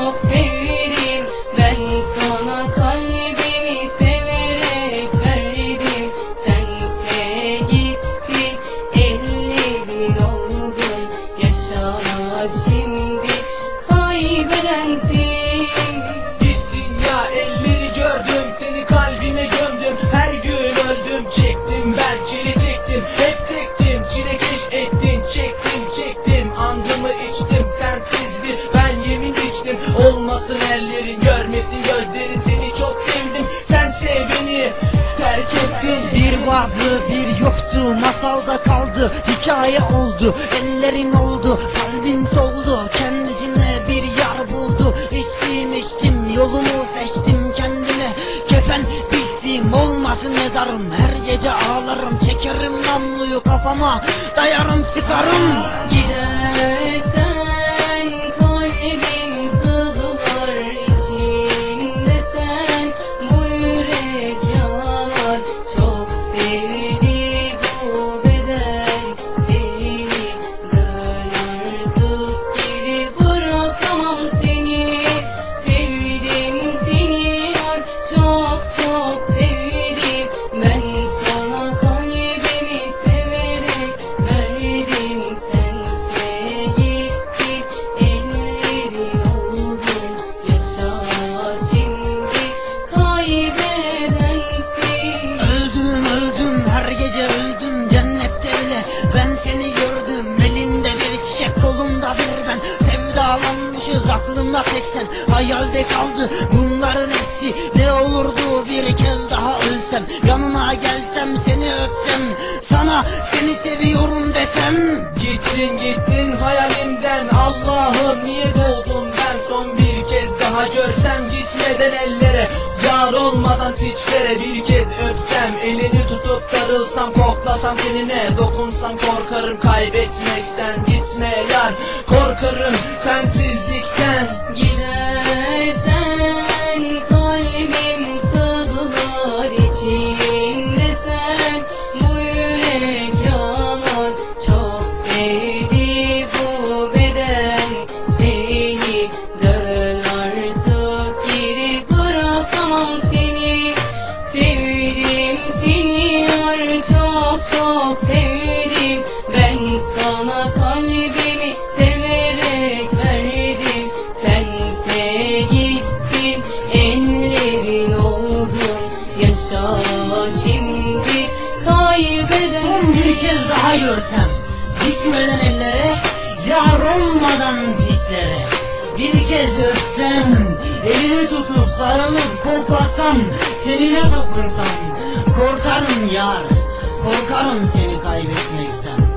çok sevdim. Ben sana Görmesin gözleri seni çok sevdim. Sense beni terk ettin. Bir vardı bir yoktu. Masalda kaldı hikaye oldu. Ellerin oldu kalbin doldu Kendisine bir yar buldu. İçtim içtim yolumu seçtim kendime. Kefen biçtim olmasın mezarım. Her gece ağlarım çekerim namluyu kafama. Dayarım kolumda bir ben. Sevdalanmışız aklımda tek sen. Hayalde kaldı bunların hepsi. Ne olurdu bir kez daha ölsem. Yanına gelsem seni öpsem. Sana seni seviyorum desem. Gittin gittin hayalimden. Allah'ım niye doğdum ben? Son bir kez daha görsem Gitmeden ellere yar olmadan piçlere bir kez öpsem Elini tutup sarılsam koklasam tenine Dokunsam korkarım kaybetmekten Gitme yar. Korkarım sensizlikten Gidersen kalbim sızlar içinde sen. Bu yürek yanar çok sevdi bu beden Seni çok sevdim. Ben sana kalbimi severek verdim. Sense gittin ellerin oldun Yaşa şimdi kaybeden Son bir kez daha görsem Gitmeden ellere Yar olmadan piçlere Bir kez öpsem Elini tutup sarılıp koklasam Seninle dokunsam Korkarım yar Korkarım seni kaybetmekten